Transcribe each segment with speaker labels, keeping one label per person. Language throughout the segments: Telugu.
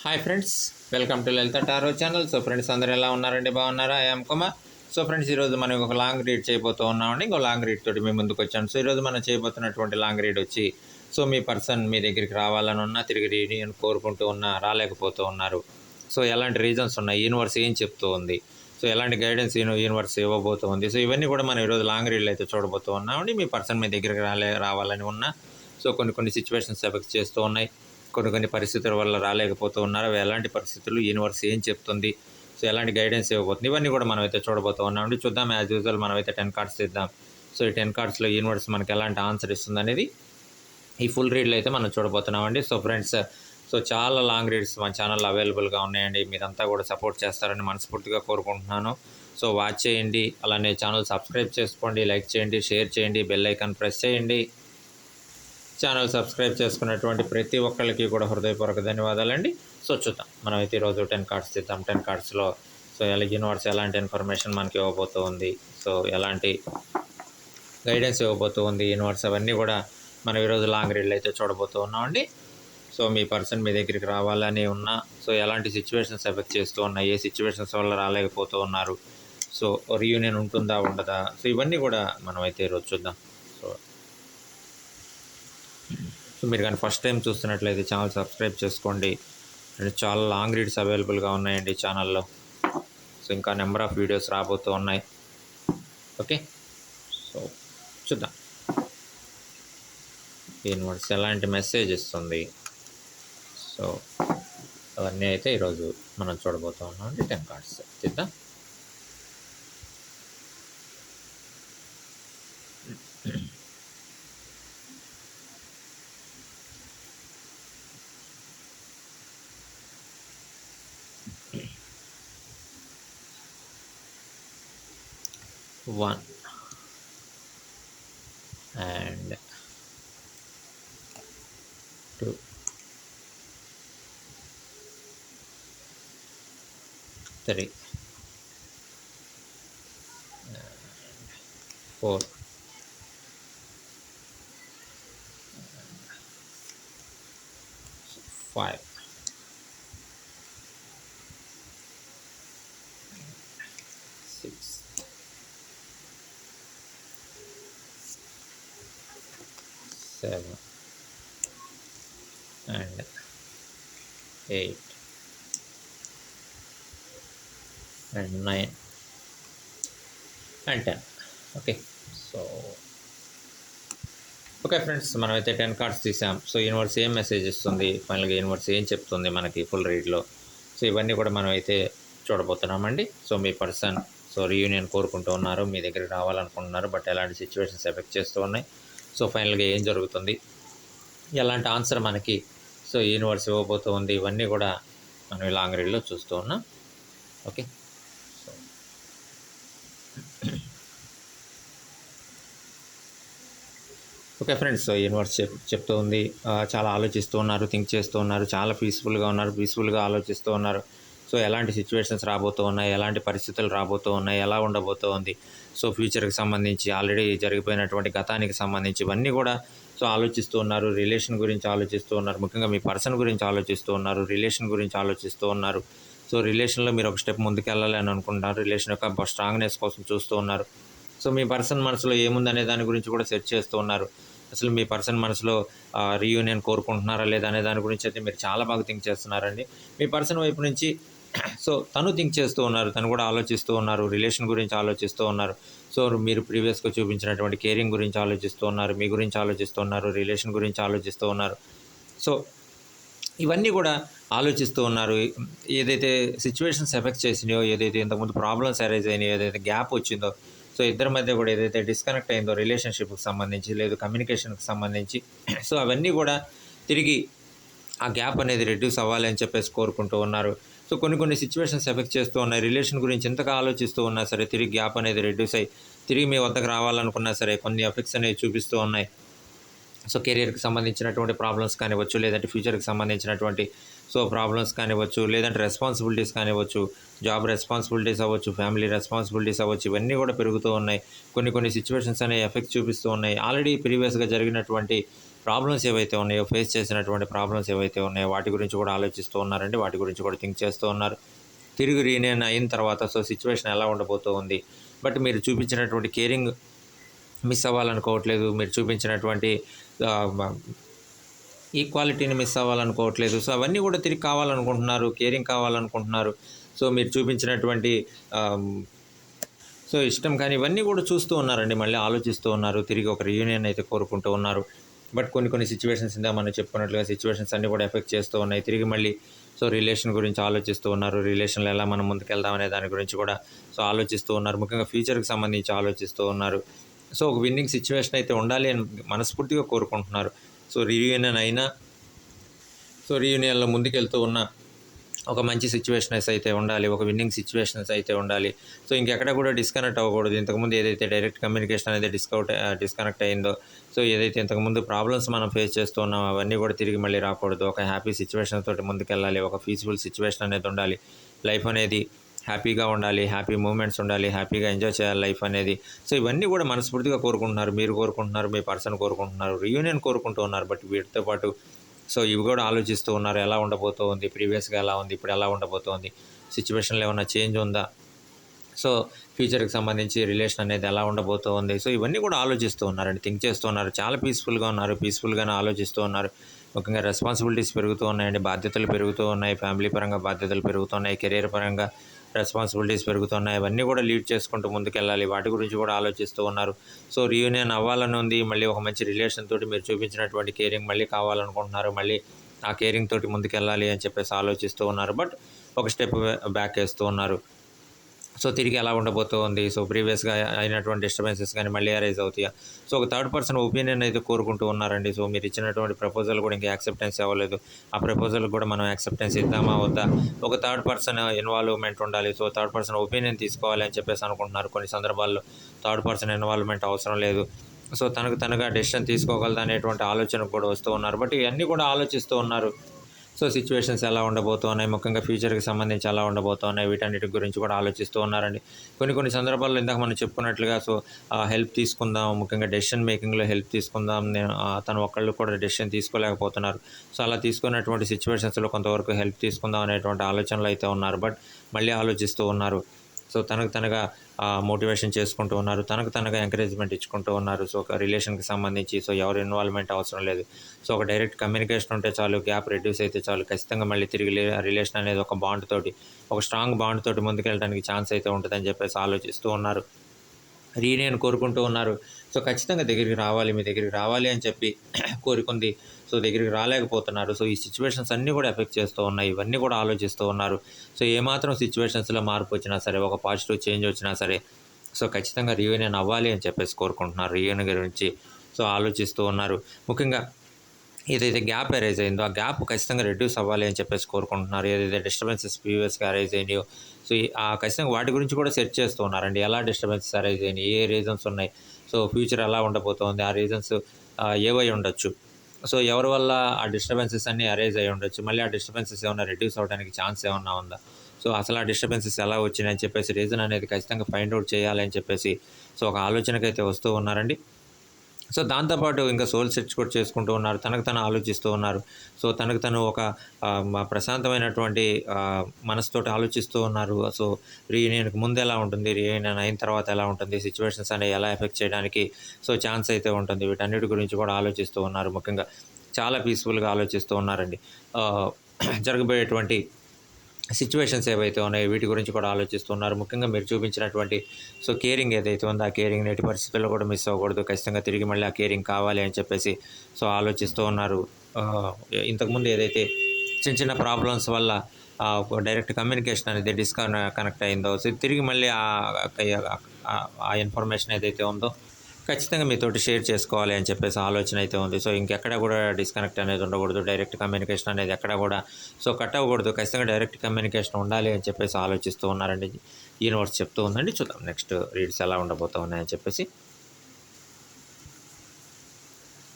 Speaker 1: Hi friends welcome to Lalitha tarot channel so friends అందరు ఎలా ఉన్నారండి? బాగున్నారా? ఐఎమ్ కుమార్ సో ఫ్రెండ్స్ ఈరోజు మనం ఒక లాంగ్ రీడ్ చేయబోతూ ఉన్నామండి. ఇంకో లాంగ్ రీడ్ తోటి మీ ముందుకు వచ్చాను సో ఈరోజు మనం చేయబోతున్నటువంటి లాంగ్ రీడ్ వచ్చి సో మీ పర్సన్ మీ దగ్గరికి రావాలని ఉన్నా తిరిగి రీయూనియన్ కోరుకుంటూ ఉన్నా రాలేకపోతూ ఉన్నారు. సో ఎలాంటి రీజన్స్ ఉన్నాయి? యూనివర్స్ ఏం చెప్తూ ఉంది? సో ఎలాంటి గైడెన్స్ యూనివర్స్ ఇవ్వబోతుంది సో ఇవన్నీ కూడా మనం ఈరోజు లాంగ్ రీడ్లు అయితే చూడబోతూ ఉన్నామండి. మీ పర్సన్ మీ దగ్గరికి రాలే రావాలని ఉన్నా సో కొన్ని కొన్ని సిచ్యువేషన్స్ ఎఫెక్ట్ చేస్తూ ఉన్నాయి. కొన్ని కొన్ని పరిస్థితుల వల్ల రాలేకపోతూ ఉన్నారు. అవి ఎలాంటి పరిస్థితులు? యూనివర్స్ ఏం చెప్తుంది? సో ఎలాంటి గైడెన్స్ ఇవ్వబోతుంది? ఇవన్నీ కూడా మనం అయితే చూడబోతూ ఉన్నామండి. చూద్దాం యాజ్ యూజువల్ మనం అయితే టెన్ కార్డ్స్ ఇద్దాం సో ఈ టెన్ కార్డ్స్లో యూనివర్స్ మనకి ఎలాంటి ఆన్సర్ ఇస్తుంది అనేది ఈ ఫుల్ రీడ్లో అయితే మనం చూడబోతున్నామండి. సో ఫ్రెండ్స్ సో చాలా లాంగ్ రీడ్స్ మన ఛానల్లో అవైలబుల్గా ఉన్నాయండి. మీరంతా కూడా సపోర్ట్ చేస్తారని మనస్ఫూర్తిగా కోరుకుంటున్నాను. సో వాచ్ చేయండి. అలానే ఛానల్ సబ్స్క్రైబ్ చేసుకోండి లైక్ చేయండి షేర్ చేయండి బెల్ ఐకాన్ ప్రెస్ చేయండి. ఛానల్ సబ్స్క్రైబ్ చేసుకున్నటువంటి ప్రతి ఒక్కరికి కూడా హృదయపూర్వక ధన్యవాదాలండి. సో చూద్దాం. మనం అయితే ఈరోజు టెన్ కార్డ్స్ తీద్దాం. టెన్ కార్డ్స్లో సో ఎలా యూనివర్స్ ఎలాంటి ఇన్ఫర్మేషన్ మనకి ఇవ్వబోతూ ఉంది. సో ఎలాంటి గైడెన్స్ ఇవ్వబోతూ ఉంది. యూనివర్స్ అవన్నీ కూడా మనం ఈరోజు లాంగ్ రీడ్లు అయితే చూడబోతూ ఉన్నామండి. సో మీ పర్సన్ మీ దగ్గరికి రావాలని ఉన్నా సో ఎలాంటి సిచ్యువేషన్స్ ఎఫెక్ట్ చేస్తూ ఉన్నాయి ఏ సిచ్యువేషన్స్ వల్ల రాలేకపోతూ ఉన్నారు సో రీయూనియన్ ఉంటుందా ఉండదా సో ఇవన్నీ కూడా మనం అయితే ఈరోజు చూద్దాం. సో మీరు కానీ ఫస్ట్ టైం చూస్తున్నట్లయితే ఛానల్ సబ్స్క్రైబ్ చేసుకోండి. అండ్ చాలా లాంగ్ రీడ్స్ అవైలబుల్గా ఉన్నాయండి ఛానల్లో సో ఇంకా నెంబర్ ఆఫ్ వీడియోస్ రాబోతూ ఉన్నాయి. ఓకే సో చూద్దాం. యూనివర్స్ ఎలాంటి మెసేజ్ ఇస్తుంది? సో అవన్నీ అయితే ఈరోజు మనం చూడబోతూ ఉన్నాం. అండి టెన్ కార్డ్స్ చూద్దాం seven and eight and nine and ten okay so okay friends మనమైతే టెన్ కార్డ్స్ తీసాం. సో యూనివర్స్ ఏం మెసేజ్ ఇస్తుంది ఫైనల్గా యూనివర్స్ ఏం చెప్తుంది మనకి ఫుల్ రీడ్లో సో ఇవన్నీ కూడా మనం అయితే చూడబోతున్నామండి. సో మీ పర్సన్ సో రీయూనియన్ కోరుకుంటూ ఉన్నారు. మీ దగ్గరికి రావాలనుకుంటున్నారు. బట్ ఎలాంటి సిచ్యువేషన్స్ ఎఫెక్ట్ చేస్తూ ఉన్నాయి? సో ఫైనల్గా ఏం జరుగుతుంది? ఎలాంటి ఆన్సర్ మనకి సో యూనివర్స్ ఇవ్వబోతూ ఉంది ఇవన్నీ కూడా మనం లాంగ్ రీడ్లో చూస్తూ ఉన్నాం. Okay? So okay friends so universe చెప్ చెప్తూ ఉంది. చాలా ఆలోచిస్తూ ఉన్నారు థింక్ చేస్తూ ఉన్నారు చాలా పీస్ఫుల్గా ఉన్నారు పీస్ఫుల్గా ఆలోచిస్తూ ఉన్నారు. సో ఎలాంటి సిచ్యువేషన్స్ రాబోతూ ఉన్నాయి? ఎలాంటి పరిస్థితులు రాబోతూ ఉన్నాయి? ఎలా ఉండబోతూ ఉంది? సో ఫ్యూచర్కి సంబంధించి ఆల్రెడీ జరిగిపోయినటువంటి గతానికి సంబంధించి ఇవన్నీ కూడా సో ఆలోచిస్తూ ఉన్నారు. రిలేషన్ గురించి ఆలోచిస్తూ ఉన్నారు. ముఖ్యంగా మీ పర్సన్ గురించి ఆలోచిస్తూ ఉన్నారు. రిలేషన్ గురించి ఆలోచిస్తూ ఉన్నారు. సో రిలేషన్లో మీరు ఒక స్టెప్ ముందుకెళ్ళాలి అని అనుకుంటున్నారు. రిలేషన్ యొక్క స్ట్రాంగ్నెస్ కోసం చూస్తూ ఉన్నారు. సో మీ పర్సన్ మనసులో ఏముందనే దాని గురించి కూడా సెర్చ్ చేస్తూ ఉన్నారు. అసలు మీ పర్సన్ మనసులో రీయూనియన్ కోరుకుంటున్నారా లేదా అనే దాని గురించి అయితే మీరు చాలా బాగా థింక్ చేస్తున్నారండి. మీ పర్సన్ వైపు నుంచి సో తను థింక్ చేస్తూ ఉన్నారు తను కూడా ఆలోచిస్తూ ఉన్నారు రిలేషన్ గురించి ఆలోచిస్తూ ఉన్నారు. సో మీరు ప్రీవియస్గా చూపించినటువంటి కేరింగ్ గురించి ఆలోచిస్తూ ఉన్నారు మీ గురించి ఆలోచిస్తూ ఉన్నారు రిలేషన్ గురించి ఆలోచిస్తూ ఉన్నారు. సో ఇవన్నీ కూడా ఆలోచిస్తూ ఉన్నారు. ఏదైతే సిచ్యువేషన్స్ ఎఫెక్ట్ చేసినాయో ఏదైతే ఇంతకుముందు ప్రాబ్లమ్స్ అరైజ్ అయినాయో ఏదైతే గ్యాప్ వచ్చిందో సో ఇద్దరి మధ్య కూడా ఏదైతే డిస్కనెక్ట్ అయిందో రిలేషన్షిప్కి సంబంధించి లేదు కమ్యూనికేషన్కి సంబంధించి సో అవన్నీ కూడా తిరిగి ఆ గ్యాప్ అనేది రెడ్యూస్ అవ్వాలి అని చెప్పేసి కోరుకుంటూ ఉన్నారు. సో కొన్ని కొన్ని సిచ్యువేషన్స్ ఎఫెక్ట్ చేస్తూ ఉన్నాయి. రిలేషన్ గురించి ఎంతగా ఆలోచిస్తూ ఉన్నా సరే తిరిగి గ్యాప్ అనేది రెడ్యూస్ అయ్యి తిరిగి మీ వద్దకు రావాలనుకున్నా సరే కొన్ని ఎఫెక్ట్స్ అనేవి చూపిస్తూ ఉన్నాయి. సో కెరియర్కి సంబంధించినటువంటి ప్రాబ్లమ్స్ కానివ్వచ్చు లేదంటే ఫ్యూచర్కి సంబంధించినటువంటి సో ప్రాబ్లమ్స్ కానివ్వచ్చు లేదంటే రెస్పాన్సిబిలిటీస్ కానివ్వచ్చు జాబ్ రెస్పాన్సిబిలిటీస్ అవ్వచ్చు ఫ్యామిలీ రెస్పాన్సిబిలిటీస్ అవ్వచ్చు ఇవన్నీ కూడా పెరుగుతూ ఉన్నాయి. కొన్ని కొన్ని సిచ్యువేషన్స్ అనేవి ఎఫెక్ట్ చూపిస్తూ ఉన్నాయి. ఆల్రెడీ ప్రీవియస్గా జరిగినటువంటి ప్రాబ్లమ్స్ ఏవైతే ఉన్నాయో ఫేస్ చేసినటువంటి ప్రాబ్లమ్స్ ఏవైతే ఉన్నాయో వాటి గురించి కూడా ఆలోచిస్తూ ఉన్నారండి. వాటి గురించి కూడా థింక్ చేస్తూ ఉన్నారు. తిరిగి రీనేన్ అయిన తర్వాత సో సిచ్యువేషన్ ఎలా ఉండబోతూ ఉంది. బట్ మీరు చూపించినటువంటి కేరింగ్ మిస్ అవ్వాలనుకోవట్లేదు. మీరు చూపించినటువంటి ఈక్వాలిటీని మిస్ అవ్వాలనుకోవట్లేదు. సో అవన్నీ కూడా తిరిగి కావాలనుకుంటున్నారు. కేరింగ్ కావాలనుకుంటున్నారు. సో మీరు చూపించినటువంటి సో ఇష్టం కానీ ఇవన్నీ కూడా చూస్తూ ఉన్నారండి. మళ్ళీ ఆలోచిస్తూ ఉన్నారు. తిరిగి ఒక రీయూనియన్ అయితే కోరుకుంటూ ఉన్నారు. బట్ కొన్ని కొన్ని సిచ్యువేషన్స్ ఇందా మనం చెప్పుకున్నట్లుగా సిచ్యువేషన్స్ అన్నీ కూడా ఎఫెక్ట్ చేస్తూ ఉన్నాయి. తిరిగి మళ్ళీ సో రిలేషన్ గురించి ఆలోచిస్తూ ఉన్నారు. రిలేషన్లో ఎలా మనం ముందుకెళ్దాం అనే దాని గురించి కూడా సో ఆలోచిస్తూ ఉన్నారు. ముఖ్యంగా ఫ్యూచర్కి సంబంధించి ఆలోచిస్తూ ఉన్నారు. సో ఒక విన్నింగ్ సిచ్యువేషన్ అయితే ఉండాలి అని మనస్ఫూర్తిగా కోరుకుంటున్నారు. సో రీయూనియన్ అయినా సో రీయూనియన్లో ముందుకెళ్తూ ఉన్న ఒక మంచి సిచ్యువేషన్స్ అయితే ఉండాలి ఒక విన్నింగ్ సిచ్యువేషన్స్ అయితే ఉండాలి. సో ఇంకెక్కడ కూడా డిస్కనెక్ట్ అవ్వకూడదు. ఇంతకుముందు ఏదైతే డైరెక్ట్ కమ్యూనికేషన్ అనేది డిస్కౌట్ డిస్కనెక్ట్ అయిందో సో ఏదైతే ఇంతకుముందు ప్రాబ్లమ్స్ మనం ఫేస్ చేస్తున్నాం అవన్నీ కూడా తిరిగి మళ్ళీ రాకూడదు. ఒక హ్యాపీ సిచ్యువేషన్ తోటి ముందుకెళ్ళాలి ఒక పీస్ఫుల్ సిచ్యువేషన్ అనేది ఉండాలి. లైఫ్ అనేది హ్యాపీగా ఉండాలి హ్యాపీ మూమెంట్స్ ఉండాలి హ్యాపీగా ఎంజాయ్ చేయాలి లైఫ్ అనేది. సో ఇవన్నీ కూడా మనస్ఫూర్తిగా కోరుకుంటున్నారు. మీరు కోరుకుంటున్నారు మీ పర్సన్ కోరుకుంటున్నారు రీయూనియన్ కోరుకుంటూ ఉన్నారు. బట్ వీటితో పాటు సో ఇవి కూడా ఆలోచిస్తూ ఉన్నారు ఎలా ఉండబోతోంది ప్రీవియస్గా ఎలా ఉంది ఇప్పుడు ఎలా ఉండబోతోంది సిచ్యువేషన్లో ఏమైనా చేంజ్ ఉందా? సో ఫ్యూచర్కి సంబంధించి రిలేషన్ అనేది ఎలా ఉండబోతోంది సో ఇవన్నీ కూడా ఆలోచిస్తూ ఉన్నారండి థింక్ చేస్తూ ఉన్నారు చాలా పీస్ఫుల్గా ఉన్నారు పీస్ఫుల్గానే ఆలోచిస్తూ ఉన్నారు. ముఖ్యంగా రెస్పాన్సిబిలిటీస్ పెరుగుతూ ఉన్నాయండి బాధ్యతలు పెరుగుతూ ఉన్నాయి ఫ్యామిలీ పరంగా బాధ్యతలు పెరుగుతున్నాయి కెరీర్ పరంగా రెస్పాన్సిబిలిటీస్ పెరుగుతున్నాయి. అవన్నీ కూడా లీడ్ చేసుకుంటూ ముందుకెళ్ళాలి. వాటి గురించి కూడా ఆలోచిస్తూ ఉన్నారు. సో రీయూనియన్ అవ్వాలని ఉంది. మళ్ళీ ఒక మంచి రిలేషన్ తోటి మీరు చూపించినటువంటి కేరింగ్ మళ్ళీ కావాలనుకుంటున్నారు. మళ్ళీ ఆ కేరింగ్ తోటి ముందుకెళ్ళాలి అని చెప్పేసి ఆలోచిస్తూ ఉన్నారు. బట్ ఒక స్టెప్ బ్యాక్ వేస్తూ ఉన్నారు. సో తిరిగి ఎలా ఉండబోతోంది సో ప్రీవియస్గా అయినటువంటి డిస్టర్బెన్సెస్ కానీ మళ్ళీ అరైజ్ అవుతాయా? సో ఒక థర్డ్ పర్సన్ ఒపీనియన్ అయితే కోరుకుంటూ ఉన్నారండి. సో మీరు ఇచ్చినటువంటి ప్రపోజల్ కూడా ఇంకా యాక్సెప్టెన్స్ అవ్వలేదు ఆ ప్రపోజల్ కూడా మనం యాక్సెప్టెన్స్ ఇద్దామా వద్దా? ఒక థర్డ్ పర్సన్ ఇన్వాల్వ్మెంట్ ఉండాలి. సో థర్డ్ పర్సన్ ఒపీనియన్ తీసుకోవాలి అని చెప్పేసి అనుకుంటున్నారు కొన్ని సందర్భాల్లో. థర్డ్ పర్సన్ ఇన్వాల్వ్మెంట్ అవసరం లేదు. సో తనకు తనగా డెసిషన్ తీసుకోగలదు అనేటువంటి ఆలోచన కూడా వస్తూ ఉన్నారు. బట్ ఇవన్నీ కూడా ఆలోచిస్తూ ఉన్నారు. సో సిచ్యువేషన్స్ ఎలా ఉండబోతున్నాయి ముఖ్యంగా ఫ్యూచర్కి సంబంధించి ఎలా ఉండబోతున్నాయి వీటన్నిటి గురించి కూడా ఆలోచిస్తూ ఉన్నారండి. కొన్ని కొన్ని సందర్భాల్లో ఇందాక మనం చెప్పుకున్నట్లుగా సో హెల్ప్ తీసుకుందాం ముఖ్యంగా డెసిషన్ మేకింగ్లో హెల్ప్ తీసుకుందాం నేను తను ఒక్కళ్ళు కూడా డెసిషన్ తీసుకోలేకపోతున్నారు. సో అలా తీసుకున్నటువంటి సిచ్యువేషన్స్లో కొంతవరకు హెల్ప్ తీసుకుందాం అనేటువంటి ఆలోచనలు అయితే ఉన్నారు. బట్ మళ్ళీ ఆలోచిస్తూ ఉన్నారు. సో తనకు తనగా మోటివేషన్ చేసుకుంటూ ఉన్నారు. తనకు తనగా ఎంకరేజ్మెంట్ ఇచ్చుకుంటూ ఉన్నారు. సో ఒక రిలేషన్కి సంబంధించి సో ఎవరు ఇన్వాల్వ్మెంట్ అవసరం లేదు. సో ఒక డైరెక్ట్ కమ్యూనికేషన్ ఉంటే చాలు గ్యాప్ రెడ్యూస్ అయితే చాలు. ఖచ్చితంగా మళ్ళీ తిరిగి రిలేషన్ అనేది ఒక బాండ్ తోటి ఒక స్ట్రాంగ్ బాండ్ తోటి ముందుకెళ్ళడానికి ఛాన్స్ అయితే ఉంటుందని చెప్పేసి ఆలోచిస్తూ ఉన్నారు. రీయూనియన్ కోరుకుంటూ ఉన్నారు. సో ఖచ్చితంగా దగ్గరికి రావాలి మీ దగ్గరికి రావాలి అని చెప్పి కోరుకుంది. సో దగ్గరికి రాలేకపోతున్నారు. సో ఈ సిచ్యువేషన్స్ అన్నీ కూడా ఎఫెక్ట్ చేస్తూ ఉన్నాయి. ఇవన్నీ కూడా ఆలోచిస్తూ ఉన్నారు. సో ఏమాత్రం సిచ్యువేషన్స్లో మార్పు వచ్చినా సరే ఒక పాజిటివ్ చేంజ్ వచ్చినా సరే సో ఖచ్చితంగా రీయూనియన్ అవ్వాలి అని చెప్పేసి కోరుకుంటున్నారు రీయూనియన్ గురించి. సో ఆలోచిస్తూ ఉన్నారు. ముఖ్యంగా ఏదైతే గ్యాప్ అరైజ్ అయిందో ఆ గ్యాప్ ఖచ్చితంగా రెడ్యూస్ అవ్వాలి అని చెప్పేసి కోరుకుంటున్నారు. ఏదైతే డిస్టర్బెన్సెస్ ప్రీవియస్గా అరైజ్ అయినాయో సో ఆ ఖచ్చితంగా వాటి గురించి కూడా సెర్చ్ చేస్తూ ఉన్నారండి. ఎలా డిస్టర్బెన్సెస్ అరైజ్ అయినాయి? ఏ రీజన్స్ ఉన్నాయి? సో ఫ్యూచర్ ఎలా ఉండబోతోంది? ఆ రీజన్స్ ఏవై ఉండొచ్చు? సో ఎవరి వల్ల ఆ డిస్టర్బెన్సెస్ అన్నీ అరేజ్ అయి ఉండొచ్చు? మళ్ళీ ఆ డిస్టర్బెన్సెస్ ఏమైనా రెడ్యూస్ అవ్వడానికి ఛాన్స్ ఏమన్నా ఉందా? సో అసలు ఆ డిస్టర్బెన్సెస్ ఎలా వచ్చినాయని చెప్పేసి రీజన్ అనేది ఖచ్చితంగా ఫైండ్ అవుట్ చేయాలని చెప్పేసి సో ఒక ఆలోచనకైతే వస్తూ ఉన్నారండి. సో దాంతోపాటు ఇంకా సోల్ సెర్చ్ కూడా చేసుకుంటూ ఉన్నారు. తనకు తను ఆలోచిస్తూ ఉన్నారు. సో తనకు తను ఒక ప్రశాంతమైనటువంటి మనసుతో ఆలోచిస్తూ ఉన్నారు. సో రీయూనియన్కి ముందు ఎలా ఉంటుంది రీయూనియన్ అయిన తర్వాత ఎలా ఉంటుంది సిచ్యువేషన్స్ అనేవి ఎలా ఎఫెక్ట్ చేయడానికి సో ఛాన్స్ అయితే ఉంటుంది. వీటన్నిటి గురించి కూడా ఆలోచిస్తూ ఉన్నారు ముఖ్యంగా. చాలా పీస్ఫుల్గా ఆలోచిస్తూ ఉన్నారండి. జరగబోయేటువంటి సిచ్యువేషన్స్ ఏవైతే ఉన్నాయో వీటి గురించి కూడా ఆలోచిస్తున్నారు. ముఖ్యంగా మీరు చూపించినటువంటి సో కేరింగ్ ఏదైతే ఉందో ఆ కేరింగ్ నేటి పరిస్థితుల్లో కూడా మిస్ అవ్వకూడదు. ఖచ్చితంగా తిరిగి మళ్ళీ ఆ కేరింగ్ కావాలి అని చెప్పేసి సో ఆలోచిస్తూ ఉన్నారు. ఇంతకుముందు ఏదైతే చిన్న చిన్న ప్రాబ్లమ్స్ వల్ల డైరెక్ట్ కమ్యూనికేషన్ అనేది డిస్కన్ కనెక్ట్ అయిందో సో తిరిగి మళ్ళీ ఆ ఇన్ఫర్మేషన్ ఏదైతే ఉందో ఖచ్చితంగా మీతోటి షేర్ చేసుకోవాలి అని చెప్పేసి ఆలోచన అయితే ఉంది. సో ఇంకెక్కడ కూడా డిస్కనెక్ట్ అనేది ఉండకూడదు. డైరెక్ట్ కమ్యూనికేషన్ అనేది ఎక్కడ కూడా సో కట్ అవ్వకూడదు. ఖచ్చితంగా డైరెక్ట్ కమ్యూనికేషన్ ఉండాలి అని చెప్పేసి ఆలోచిస్తూ ఉన్నారండి. యూనివర్స్ చెప్తూ ఉందండి. చూద్దాం నెక్స్ట్ రీడ్స్ ఎలా ఉండబోతా ఉన్నాయని చెప్పేసి.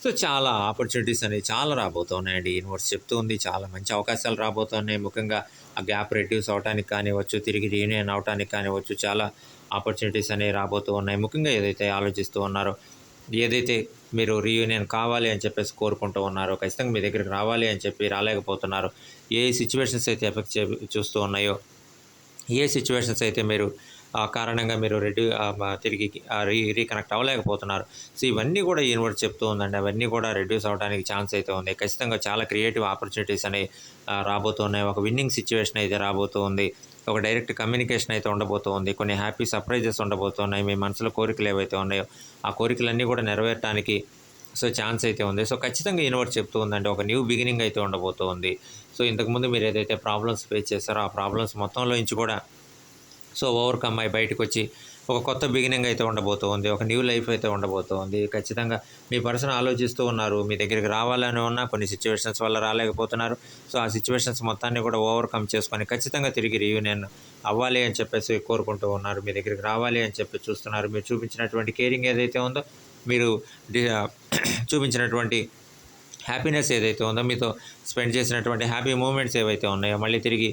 Speaker 1: సో చాలా ఆపర్చునిటీస్ అనేవి చాలా రాబోతున్నాయండి యూనివర్స్ చెప్తూ ఉంది. చాలా మంచి అవకాశాలు రాబోతున్నాయి ముఖ్యంగా ఆ గ్యాప్ రెడ్యూస్ అవడానికి కానివ్వచ్చు తిరిగి రీయూనియన్ అవడానికి కానివ్వచ్చు చాలా ఆపర్చునిటీస్ అనేవి రాబోతూ ఉన్నాయి. ముఖ్యంగా ఏదైతే ఆలోచిస్తూ ఉన్నారో ఏదైతే మీరు రీయూనియన్ కావాలి అని చెప్పేసి కోరుకుంటూ ఉన్నారో ఖచ్చితంగా మీ దగ్గరికి రావాలి అని చెప్పి రాలేకపోతున్నారు ఏ సిచ్యువేషన్స్ అయితే ఎఫెక్ట్ చే చూస్తూ ఉన్నాయో ఏ సిచ్యువేషన్స్ అయితే మీరు ఆ కారణంగా మీరు రెడ్యూ తిరిగి రీ రీకనెక్ట్ అవ్వలేకపోతున్నారు. సో ఇవన్నీ కూడా యూనివర్స్ చెప్తూ ఉందండి. అవన్నీ కూడా రెడ్యూస్ అవడానికి ఛాన్స్ అయితే ఉంది. ఖచ్చితంగా చాలా క్రియేటివ్ ఆపర్చునిటీస్ అనేవి రాబోతున్నాయి ఒక విన్నింగ్ సిచ్యువేషన్ అయితే రాబోతూ ఉంది. ఒక డైరెక్ట్ కమ్యూనికేషన్ అయితే ఉండబోతోంది కొన్ని హ్యాపీ సర్ప్రైజెస్ ఉండబోతున్నాయి. మీ మనసులో కోరికలు ఏవైతే ఉన్నాయో ఆ కోరికలన్నీ కూడా నెరవేరటానికి సో ఛాన్స్ అయితే ఉంది. సో ఖచ్చితంగా యూనివర్స్ చెప్తూ ఉందంటే ఒక న్యూ బిగినింగ్ అయితే ఉండబోతోంది సో ఇంతకుముందు మీరు ఏదైతే ప్రాబ్లమ్స్ ఫేస్ చేస్తారో ఆ ప్రాబ్లమ్స్ మొత్తంలో నుంచి కూడా సో ఓవర్కమ్ అయి బయటకు వచ్చి ఒక కొత్త బిగినింగ్ అయితే ఉండబోతోంది ఒక న్యూ లైఫ్ అయితే ఉండబోతోంది. ఖచ్చితంగా మీ పర్సన్ ఆలోచిస్తూ ఉన్నారు మీ దగ్గరికి రావాలని ఉన్నా కొన్ని సిచ్యువేషన్స్ వల్ల రాలేకపోతున్నారు. సో ఆ సిచ్యువేషన్స్ మొత్తాన్ని కూడా ఓవర్కమ్ చేసుకొని ఖచ్చితంగా తిరిగి రీయూనియన్ అవ్వాలి అని చెప్పేసి కోరుకుంటూ ఉన్నారు. మీ దగ్గరికి రావాలి అని చెప్పి చూస్తున్నారు. మీరు చూపించినటువంటి కేరింగ్ ఏదైతే ఉందో మీరు చూపించినటువంటి హ్యాపీనెస్ ఏదైతే ఉందో మీతో స్పెండ్ చేసినటువంటి హ్యాపీ మూమెంట్స్ ఏవైతే ఉన్నాయో మళ్ళీ తిరిగి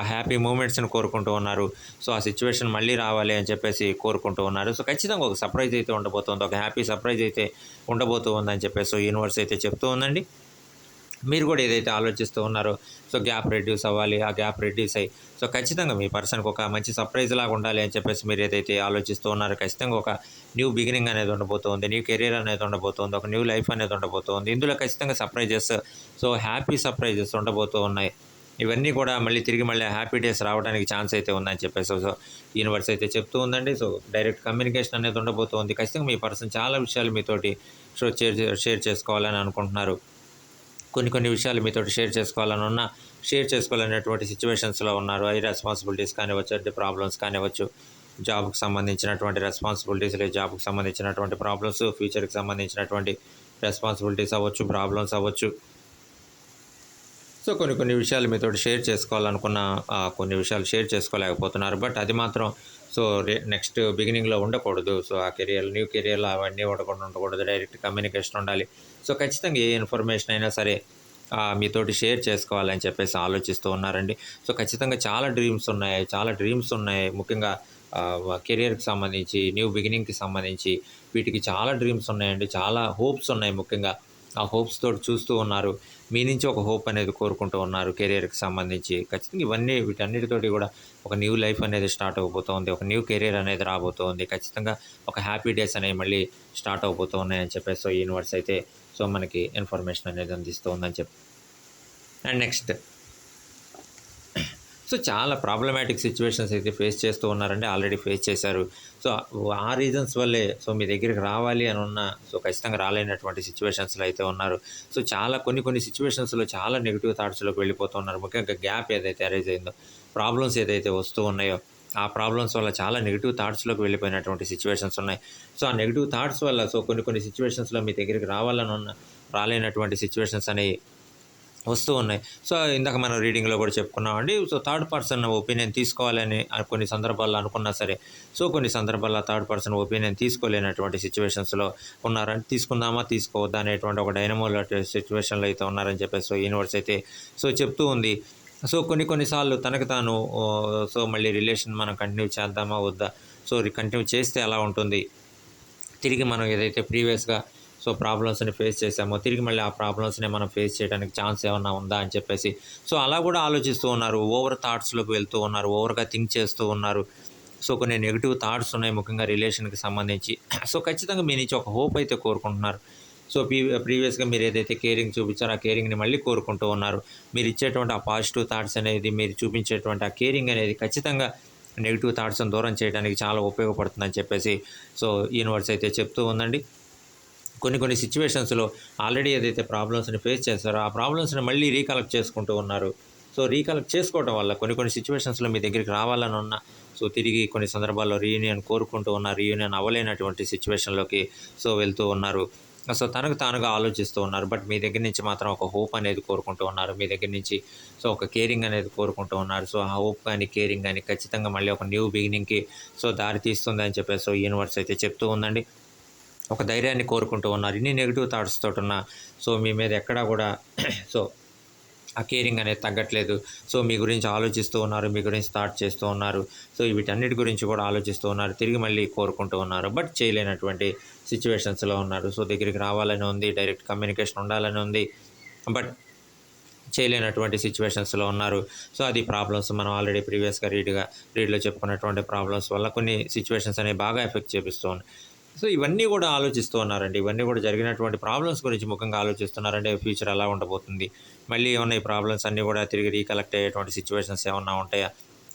Speaker 1: ఆ హ్యాపీ మూమెంట్స్ని కోరుకుంటూ ఉన్నారు. సో ఆ సిచ్యువేషన్ మళ్ళీ రావాలి అని చెప్పేసి కోరుకుంటూ ఉన్నారు. సో ఖచ్చితంగా ఒక సర్ప్రైజ్ అయితే ఉండబోతుంది. ఒక హ్యాపీ సర్ప్రైజ్ అయితే ఉండబోతూ ఉందని చెప్పేసి యూనివర్స్ అయితే చెప్తూ ఉందండి. మీరు కూడా ఏదైతే ఆలోచిస్తూ ఉన్నారో సో గ్యాప్ రెడ్యూస్ అవ్వాలి. ఆ గ్యాప్ రెడ్యూస్ అయ్యి సో ఖచ్చితంగా మీ పర్సన్కి ఒక మంచి సర్ప్రైజ్ లాగా ఉండాలి అని చెప్పేసి మీరు ఏదైతే ఆలోచిస్తూ ఉన్నారో ఖచ్చితంగా ఒక న్యూ బిగినింగ్ అనేది ఉండబోతోంది. న్యూ కెరీర్ అనేది ఉండబోతోంది. ఒక న్యూ లైఫ్ అనేది ఉండబోతోంది. ఇందులో ఖచ్చితంగా సర్ప్రైజెస్ సో హ్యాపీ సర్ప్రైజెస్ ఉండబోతూ ఉన్నాయి. ఇవన్నీ కూడా మళ్ళీ తిరిగి మళ్ళీ హ్యాపీ డేస్ రావడానికి ఛాన్స్ అయితే ఉందని చెప్పేసి సో యూనివర్స్ అయితే చెప్తూ ఉందండి. సో డైరెక్ట్ కమ్యూనికేషన్ అనేది ఉండబోతోంది. ఖచ్చితంగా మీ పర్సన్ చాలా విషయాలు మీతోటి షో షేర్ షేర్ చేసుకోవాలని అనుకుంటున్నారు. కొన్ని కొన్ని విషయాలు మీతో షేర్ చేసుకోవాలని ఉన్నా షేర్ చేసుకోవాలనేటువంటి సిచ్యువేషన్స్లో ఉన్నారు. ఐ రెస్పాన్సిబిలిటీస్ కానివచ్చు అంటే ప్రాబ్లమ్స్ కానివచ్చు జాబ్కి సంబంధించినటువంటి రెస్పాన్సిబిలిటీస్ లేదా. జాబ్కి సంబంధించినటువంటి ప్రాబ్లమ్స్ ఫ్యూచర్కి సంబంధించినటువంటి రెస్పాన్సిబిలిటీస్ అవ్వచ్చు ప్రాబ్లమ్స్ అవ్వచ్చు. సో కొన్ని కొన్ని విషయాలు మీతో షేర్ చేసుకోవాలనుకున్న కొన్ని విషయాలు షేర్ చేసుకోలేకపోతున్నారు. బట్ అది మాత్రం సో రే నెక్స్ట్ బిగినింగ్లో ఉండకూడదు. సో ఆ కెరియర్ న్యూ కెరియర్లో అవన్నీ ఉండకుండా ఉండకూడదు. డైరెక్ట్ కమ్యూనికేషన్ ఉండాలి. సో ఖచ్చితంగా ఏ ఇన్ఫర్మేషన్ అయినా సరే మీతోటి షేర్ చేసుకోవాలని చెప్పేసి ఆలోచిస్తూ ఉన్నారండి. సో ఖచ్చితంగా చాలా డ్రీమ్స్ ఉన్నాయి. చాలా డ్రీమ్స్ ఉన్నాయి. ముఖ్యంగా కెరియర్కి సంబంధించి న్యూ బిగినింగ్కి సంబంధించి వీటికి చాలా డ్రీమ్స్ ఉన్నాయండి. చాలా హోప్స్ ఉన్నాయి ముఖ్యంగా. ఆ హోప్స్ తోటి చూస్తూ ఉన్నారు. మీ నుంచి ఒక హోప్ అనేది కోరుకుంటూ ఉన్నారు కెరియర్కి సంబంధించి. ఖచ్చితంగా ఇవన్నీ వీటన్నిటితోటి కూడా ఒక న్యూ లైఫ్ అనేది స్టార్ట్ అవబోతోంది ఒక న్యూ కెరియర్ అనేది రాబోతోంది. ఖచ్చితంగా ఒక హ్యాపీ డేస్ అనేవి మళ్ళీ స్టార్ట్ అవబోతూ ఉన్నాయని చెప్పేసి సో యూనివర్స్ అయితే సో మనకి ఇన్ఫర్మేషన్ అనేది అందిస్తూ ఉందని చెప్పి అండ్ నెక్స్ట్ సో చాలా ప్రాబ్లమాటిక్ సిచ్యువేషన్స్ అయితే ఫేస్ చేస్తూ ఉన్నారండి ఆల్రెడీ ఫేస్ చేశారు. సో ఆ రీజన్స్ వల్లే సో మీ దగ్గరికి రావాలి అని ఉన్న సో ఖచ్చితంగా రాలేనటువంటి సిచ్యువేషన్స్లో అయితే ఉన్నారు. సో చాలా కొన్ని కొన్ని సిచ్యువేషన్స్లో చాలా నెగిటివ్ థాట్స్లోకి వెళ్ళిపోతున్నారు ముఖ్యంగా గ్యాప్ ఏదైతే అరేజ్ అయిందో ప్రాబ్లమ్స్ ఏదైతే వస్తూ ఉన్నాయో ఆ ప్రాబ్లమ్స్ వల్ల చాలా నెగిటివ్ థాట్స్లోకి వెళ్ళిపోయినటువంటి సిచ్యువేషన్స్ ఉన్నాయి. సో ఆ నెగిటివ్ థాట్స్ వల్ల సో కొన్ని కొన్ని సిచ్యువేషన్స్లో మీ దగ్గరికి రావాలని ఉన్న రాలేనటువంటి సిచ్యువేషన్స్ అనేవి వస్తూ ఉన్నాయి. సో ఇందాక మనం రీడింగ్లో కూడా చెప్పుకున్నామండి. సో థర్డ్ పర్సన్ ఒపీనియన్ తీసుకోవాలని కొన్ని సందర్భాల్లో అనుకున్నా సరే సో కొన్ని సందర్భాల్లో థర్డ్ పర్సన్ ఒపీనియన్ తీసుకోలేనటువంటి సిచ్యువేషన్స్లో ఉన్నారని తీసుకుందామా? తీసుకోవద్దా? అనేటువంటి ఒక డైనమోల్ సిచ్యువేషన్లో అయితే ఉన్నారని చెప్పేసి సో యూనివర్స్ అయితే సో చెప్తూ ఉంది. సో కొన్ని కొన్నిసార్లు తనకు తాను సో మళ్ళీ రిలేషన్ మనం కంటిన్యూ చేద్దామా? వద్దా? సో కంటిన్యూ చేస్తే ఎలా ఉంటుంది. తిరిగి మనం ఏదైతే ప్రీవియస్గా సో ప్రాబ్లమ్స్ని ఫేస్ చేసామో తిరిగి మళ్ళీ ఆ ప్రాబ్లమ్స్ని మనం ఫేస్ చేయడానికి ఛాన్స్ ఏమన్నా ఉందా అని చెప్పేసి. సో అలా కూడా ఆలోచిస్తూ ఉన్నారు. ఓవర్ థాట్స్లోకి వెళ్తూ ఉన్నారు. ఓవర్గా థింక్ చేస్తూ ఉన్నారు. సో కొన్ని నెగిటివ్ థాట్స్ ఉన్నాయి ముఖ్యంగా రిలేషన్కి సంబంధించి. సో ఖచ్చితంగా మీ నుంచి ఒక హోప్ అయితే కోరుకుంటున్నారు. సో ప్రీ ప్రీవియస్గా మీరు ఏదైతే కేరింగ్ చూపించారో ఆ కేరింగ్ని మళ్ళీ కోరుకుంటూ ఉన్నారు. మీరు ఇచ్చేటువంటి ఆ పాజిటివ్ థాట్స్ అనేది మీరు చూపించేటువంటి ఆ కేరింగ్ అనేది ఖచ్చితంగా నెగిటివ్ థాట్స్ని దూరం చేయడానికి చాలా ఉపయోగపడుతుందని చెప్పేసి సో యూనివర్స్ అయితే చెప్తూ ఉందండి. కొన్ని కొన్ని సిచ్యువేషన్స్లో ఆల్రెడీ ఏదైతే ప్రాబ్లమ్స్ని ఫేస్ చేస్తారో ఆ ప్రాబ్లమ్స్ని మళ్ళీ రీకలెక్ట్ చేసుకుంటూ ఉన్నారు. సో రీకలెక్ట్ చేసుకోవడం వల్ల కొన్ని కొన్ని సిచ్యువేషన్స్లో మీ దగ్గరికి రావాలని ఉన్న సో తిరిగి కొన్ని సందర్భాల్లో రీయూనియన్ కోరుకుంటూ ఉన్నారు రీయూనియన్ అవ్వలేనటువంటి సిచ్యువేషన్లోకి సో వెళ్తూ ఉన్నారు. సో తనకు తానుగా ఆలోచిస్తూ ఉన్నారు. బట్ మీ దగ్గర నుంచి మాత్రం ఒక హోప్ అనేది కోరుకుంటూ ఉన్నారు. మీ దగ్గర నుంచి సో ఒక కేరింగ్ అనేది కోరుకుంటూ ఉన్నారు. సో ఆ హోప్ కానీ కేరింగ్ కానీ ఖచ్చితంగా మళ్ళీ ఒక న్యూ బిగినింగ్కి సో దారి తీస్తుంది అని చెప్పేసి సో యూనివర్స్ అయితే చెప్తూ ఉందండి. ఒక ధైర్యాన్ని కోరుకుంటూ ఉన్నారు. ఇన్ని నెగిటివ్ థాట్స్ తోటి ఉన్న సో మీ మీద ఎక్కడా కూడా సో ఆ కేరింగ్ అనేది తగ్గట్లేదు. సో మీ గురించి ఆలోచిస్తూ ఉన్నారు మీ గురించి థాట్ చేస్తూ ఉన్నారు. సో వీటన్నిటి గురించి కూడా ఆలోచిస్తూ ఉన్నారు తిరిగి మళ్ళీ కోరుకుంటూ ఉన్నారు. బట్ చేయలేనటువంటి సిచ్యువేషన్స్లో ఉన్నారు. సో దగ్గరికి రావాలని ఉంది డైరెక్ట్ కమ్యూనికేషన్ ఉండాలని ఉంది. బట్ చేయలేనటువంటి సిచ్యువేషన్స్లో ఉన్నారు. సో అది ప్రాబ్లమ్స్ మనం ఆల్రెడీ ప్రీవియస్గా రీడ్గా రీడ్లో చెప్పుకున్నటువంటి ప్రాబ్లమ్స్ వల్ల కొన్ని సిచ్యువేషన్స్ అనేవి బాగా ఎఫెక్ట్ చేపిస్తూ ఉన్నాయి. సో ఇవన్నీ కూడా ఆలోచిస్తూ ఉన్నారండి. ఇవన్నీ కూడా జరిగినటువంటి ప్రాబ్లమ్స్ గురించి ముఖ్యంగా ఆలోచిస్తున్నారంటే ఫ్యూచర్ ఎలా ఉండబోతుంది? మళ్ళీ ఏమన్నా ఈ ప్రాబ్లమ్స్ అన్నీ కూడా తిరిగి రీకలెక్ట్ అయ్యేటువంటి సిచ్యువేషన్స్ ఏమన్నా ఉంటాయా?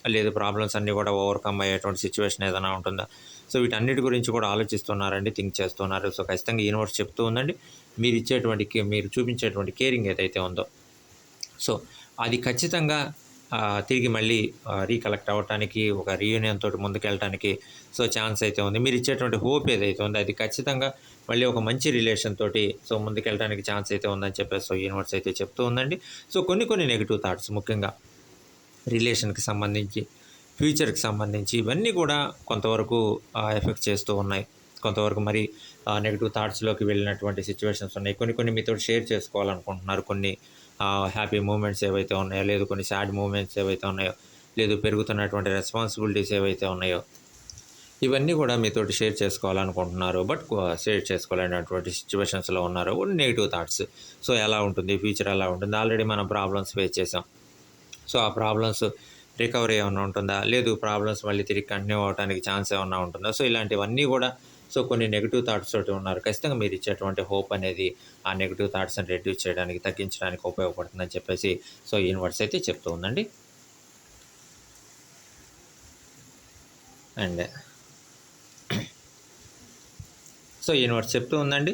Speaker 1: లేదు ప్రాబ్లమ్స్ అన్నీ కూడా ఓవర్కమ్ అయ్యేటువంటి సిచ్యువేషన్ ఏదైనా ఉంటుందా? సో వీటన్నిటి గురించి కూడా ఆలోచిస్తున్నారండి థింక్ చేస్తున్నారు. సో ఖచ్చితంగా యూనివర్స్ చెప్తూ ఉందండి. మీరు ఇచ్చేటువంటి కే- మీరు చూపించేటువంటి కేరింగ్ ఏదైతే ఉందో. సో అది ఖచ్చితంగా తిరిగి మళ్ళీ రీకలెక్ట్ అవ్వటానికి ఒక రీయూనియన్ తోటి ముందుకెళ్ళటానికి సో ఛాన్స్ అయితే ఉంది. మీరు ఇచ్చేటువంటి హోప్ ఏదైతే ఉందో అది ఖచ్చితంగా మళ్ళీ ఒక మంచి రిలేషన్ తోటి సో ముందుకెళ్ళడానికి ఛాన్స్ అయితే ఉందని చెప్పేసి సో యూనివర్స్ అయితే చెప్తూ ఉందండి. సో కొన్ని కొన్ని నెగిటివ్ థాట్స్ ముఖ్యంగా రిలేషన్కి సంబంధించి ఫ్యూచర్కి సంబంధించి ఇవన్నీ కూడా కొంతవరకు ఎఫెక్ట్ చేస్తూ ఉన్నాయి. కొంతవరకు మరి నెగిటివ్ థాట్స్లోకి వెళ్ళినటువంటి సిచ్యువేషన్స్ ఉన్నాయి. కొన్ని కొన్ని మీతో షేర్ చేసుకోవాలనుకుంటున్నారు. కొన్ని హ్యాపీ మూమెంట్స్ ఏవైతే ఉన్నాయో లేదు కొన్ని సాడ్ మూమెంట్స్ ఏవైతే ఉన్నాయో లేదు పెరుగుతున్నటువంటి రెస్పాన్సిబిలిటీస్ ఏవైతే ఉన్నాయో ఇవన్నీ కూడా మీతోటి షేర్ చేసుకోవాలనుకుంటున్నారు. బట్ షేర్ చేసుకోలేనటువంటి సిచ్యువేషన్స్లో ఉన్నారు. నెగిటివ్ థాట్స్ సో ఎలా ఉంటుంది? ఫ్యూచర్ ఎలా ఉంటుంది? ఆల్రెడీ మనం ప్రాబ్లమ్స్ ఫేస్ చేసాం. సో ఆ ప్రాబ్లమ్స్ రికవరీ ఏమైనా ఉంటుందా? లేదు ప్రాబ్లమ్స్ మళ్ళీ తిరిగి కంటిన్యూ అవడానికి ఛాన్స్ ఏమైనా ఉంటుందా? సో ఇలాంటివన్నీ కూడా సో కొన్ని నెగిటివ్ థాట్స్ తోటి ఉన్నారు. ఖచ్చితంగా మీరు ఇచ్చేటువంటి హోప్ అనేది ఆ నెగిటివ్ థాట్స్ని రెడ్యూస్ చేయడానికి తగ్గించడానికి ఉపయోగపడుతుందని చెప్పేసి సో యూనివర్స్ అయితే చెప్తూ ఉందండి. అండ్ సో యూనివర్స్ చెప్తూ ఉందండి.